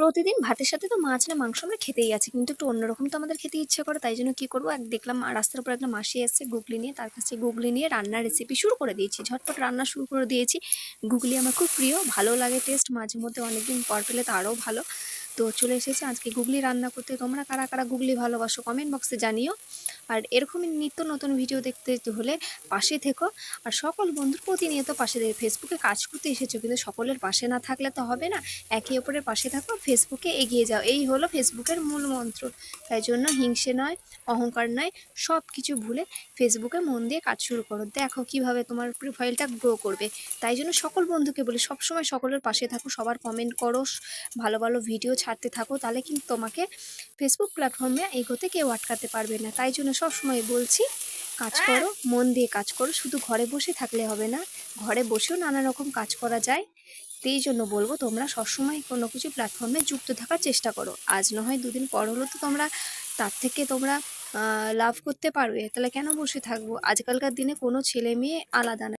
প্রতিদিন ভাতের সাথে তো মাছ না মাংস আমরা খেতেই আছি। কিন্তু একটু অন্যরকম তো আমাদের খেতে ইচ্ছে করে, তাই জন্য কী করব? এক দেখলাম রাস্তার উপর একটা মাসি এসছে গুগলি নিয়ে, তার কাছে গুগলি নিয়ে রান্নার রেসিপি শুরু করে দিয়েছি। ঝটপট রান্না শুরু করে দিয়েছি। গুগলি আমার খুব প্রিয়, ভালো লাগে টেস্ট মাঝে মধ্যে অনেকদিন পর পেলে তো আরও ভালো। তো চলে এসেছে আজকে গুগলি রান্না করতে। তোমরা কারা কারা গুগলি ভালোবাসো কমেন্ট বক্সে জানিও। আর এরকমই নিত্য নতুন ভিডিও দেখতে হলে পাশে থেকো। আর সকল বন্ধুর প্রতিনিয়ত পাশে থেকে ফেসবুকে কাজ করতে এসেছ কিন্তু সকলের পাশে না থাকলে তো হবে না। একে অপরের পাশে থাকো ফেসবুকে এগিয়ে যাও। এই হলো ফেসবুকের মূল মন্ত্র। তাই জন্য হিংসে নয়, অহংকার নয় সব কিছু ভুলে ফেসবুকে মন দিয়ে কাজ শুরু করো। দেখো কীভাবে তোমার প্রোফাইলটা গ্রো করবে। তাই জন্য সকল বন্ধুকে বলি, সবসময় সকলের পাশে থাকো, সবার কমেন্ট করো, ভালো ভালো ভিডিও ছাড়তে থাকো, তাহলে কিন্তু তোমাকে ফেসবুক প্ল্যাটফর্মে এগোতে কেউ আটকাতে পারবে না। তাই জন্য সবসময় বলছি কাজ করো মন দিয়ে কাজ করো শুধু ঘরে বসে থাকলে হবে না। ঘরে বসেও নানা রকম কাজ করা যায়। সেই জন্য বলব তোমরা সবসময় কোনো কিছু প্ল্যাটফর্মে যুক্ত থাকার চেষ্টা করো। আজ না হয় দুদিন পর হলো তো তোমরা তার থেকে তোমরা লাভ করতে পারবে তাহলে কেন বসে থাকব? আজকালকার দিনে কোনো ছেলে মেয়ে আলাদা না।